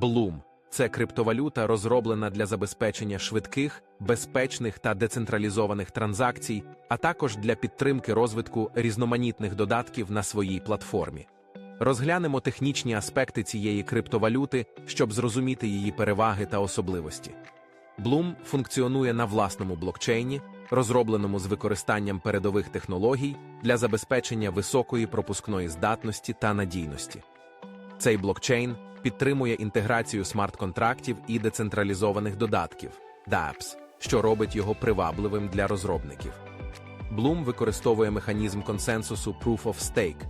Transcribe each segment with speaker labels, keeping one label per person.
Speaker 1: Bloom – це криптовалюта, розроблена для забезпечення швидких, безпечних та децентралізованих транзакцій, а також для підтримки розвитку різноманітних додатків на своїй платформі. Розглянемо технічні аспекти цієї криптовалюти, щоб зрозуміти її переваги та особливості. Bloom функціонує на власному блокчейні, розробленому з використанням передових технологій для забезпечення високої пропускної здатності та надійності. Цей блокчейн підтримує інтеграцію смарт-контрактів і децентралізованих додатків DApps, що робить його привабливим для розробників. Bloom використовує механізм консенсусу Proof of Stake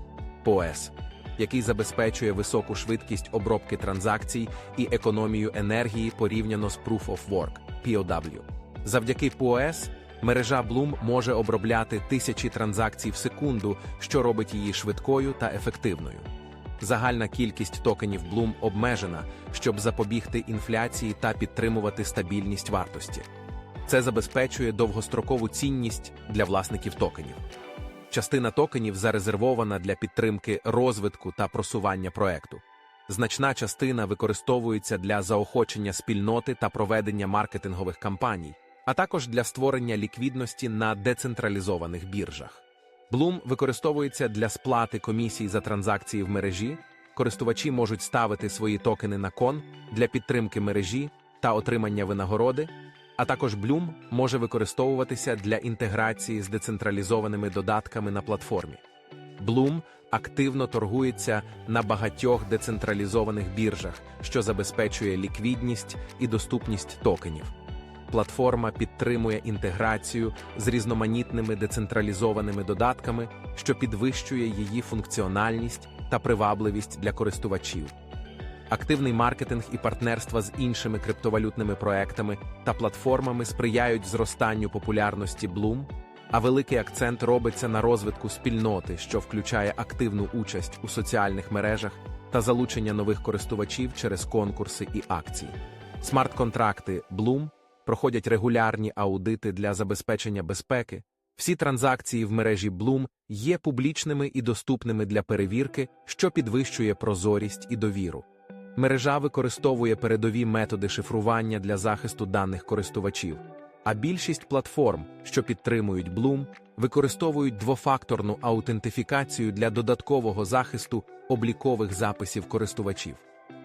Speaker 1: POS, який забезпечує високу швидкість обробки транзакцій і економію енергії порівняно з Proof of Work POW. Завдяки POS мережа Bloom може обробляти тисячі транзакцій в секунду, що робить її швидкою та ефективною. Загальна кількість токенів Bloom обмежена, щоб запобігти інфляції та підтримувати стабільність вартості. Це забезпечує довгострокову цінність для власників токенів. Частина токенів зарезервована для підтримки розвитку та просування проекту. Значна частина використовується для заохочення спільноти та проведення маркетингових кампаній, а також для створення ліквідності на децентралізованих біржах. Bloom використовується для сплати комісій за транзакції в мережі. Користувачі можуть ставити свої токени на кон для підтримки мережі та отримання винагороди, а також Bloom може використовуватися для інтеграції з децентралізованими додатками на платформі. Bloom активно торгується на багатьох децентралізованих біржах, що забезпечує ліквідність і доступність токенів. Платформа підтримує інтеграцію з різноманітними децентралізованими додатками, що підвищує її функціональність та привабливість для користувачів. Активний маркетинг і партнерства з іншими криптовалютними проектами та платформами сприяють зростанню популярності Bloom, а великий акцент робиться на розвитку спільноти, що включає активну участь у соціальних мережах та залучення нових користувачів через конкурси і акції. Смарт-контракти Bloom проходять регулярні аудити для забезпечення безпеки. Всі транзакції в мережі Bloom є публічними і доступними для перевірки, що підвищує прозорість і довіру. Мережа використовує передові методи шифрування для захисту даних користувачів, а більшість платформ, що підтримують Bloom, використовують двофакторну аутентифікацію для додаткового захисту облікових записів користувачів.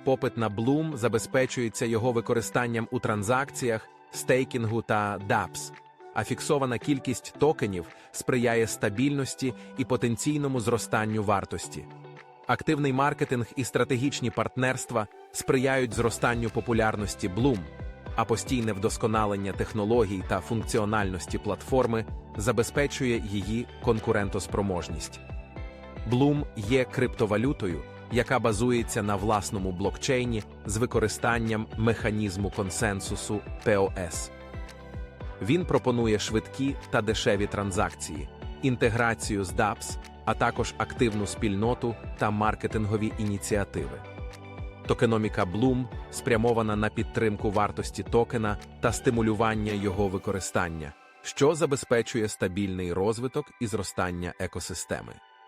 Speaker 1: Попит на Bloom забезпечується його використанням у транзакціях, стейкінгу та DApps, а фіксована кількість токенів сприяє стабільності і потенційному зростанню вартості. Активний маркетинг і стратегічні партнерства сприяють зростанню популярності Bloom, а постійне вдосконалення технологій та функціональності платформи забезпечує її конкурентоспроможність. Bloom є криптовалютою, яка базується на власному блокчейні з використанням механізму консенсусу POS. Він пропонує швидкі та дешеві транзакції, інтеграцію з DApps, а також активну спільноту та маркетингові ініціативи. Токеноміка Bloom спрямована на підтримку вартості токена та стимулювання його використання, що забезпечує стабільний розвиток і зростання екосистеми.